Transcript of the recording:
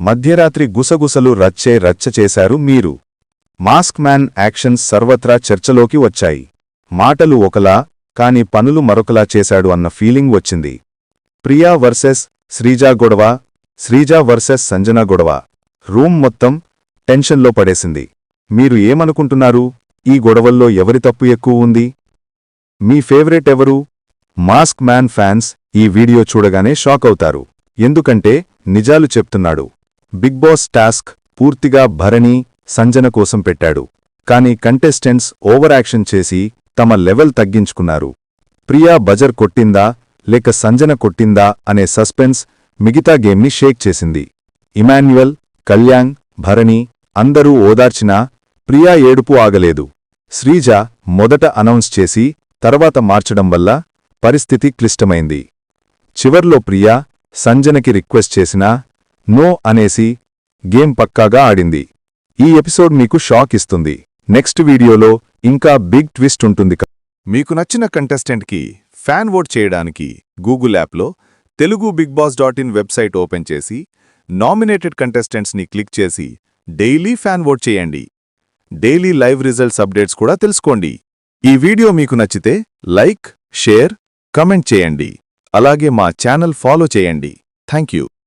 మధ్యరాత్రి గుసగుసలు రచ్చే రచ్చ చేశారు మీరు. మాస్క్ మ్యాన్ యాక్షన్స్ సర్వత్రా చర్చలోకి వచ్చాయి. మాటలు ఒకలా కాని పనులు మరొకలా చేశాడు అన్న ఫీలింగ్ వచ్చింది. ప్రియా వర్సెస్ శ్రీజా గొడవ శ్రీజా వర్సెస్ సంజన గొడవ. రూమ్ మొత్తం టెన్షన్లో పడేసింది. మీరు ఏమనుకుంటున్నారు? ఈ గొడవల్లో ఎవరి తప్పు ఎక్కువ ఉంది? మీ ఫేవరెట్ ఎవరు? మాస్క్ మ్యాన్ ఫ్యాన్స్ ఈ వీడియో చూడగానే షాక్ అవుతారు. ఎందుకంటే నిజాలు చెప్తున్నాడు. బిగ్ బాస్ టాస్క్ పూర్తిగా భరణి సంజన కోసం పెట్టాడు. కాని కంటెస్టెంట్స్ ఓవర్ యాక్షన్ చేసి తమ లెవెల్ తగ్గించుకున్నారు. ప్రియా బజర్ కొట్టిందా లేక సంజన కొట్టిందా అనే సస్పెన్స్ మిగతా గేమ్ని షేక్ చేసింది. ఇమాన్యువల్ కళ్యాణ్ భరణి అందరూ ఓదార్చినా ప్రియా ఏడుపు ఆగలేదు. శ్రీజ మొదట అనౌన్స్ చేసి తర్వాత మార్చడం వల్ల పరిస్థితి క్లిష్టమైంది. చివర్లో ప్రియా సంజనకి రిక్వెస్ట్ చేసినా నో అనేసి గేమ్ పక్కాగా ఆడింది. ఈ ఎపిసోడ్ మీకు షాక్ ఇస్తుంది. నెక్స్ట్ వీడియోలో ఇంకా బిగ్ ట్విస్ట్ ఉంటుంది మీకు నచ్చిన కంటెస్టెంట్కి ఫ్యాన్ ఓట్ చేయడానికి గూగుల్ యాప్లో Telugu Bigg Boss dot in website open చేసి నామినేటెడ్ కంటెస్టెంట్స్ని క్లిక్ చేసి డైలీ ఫ్యాన్ ఓట్ చేయండి. డైలీ లైవ్ రిజల్ట్స్ అప్డేట్స్ కూడా తెలుసుకోండి. ఈ వీడియో మీకు నచ్చితే లైక్ షేర్ కమెంట్ చేయండి. అలాగే మా ఛానల్ ఫాలో చేయండి. Thank you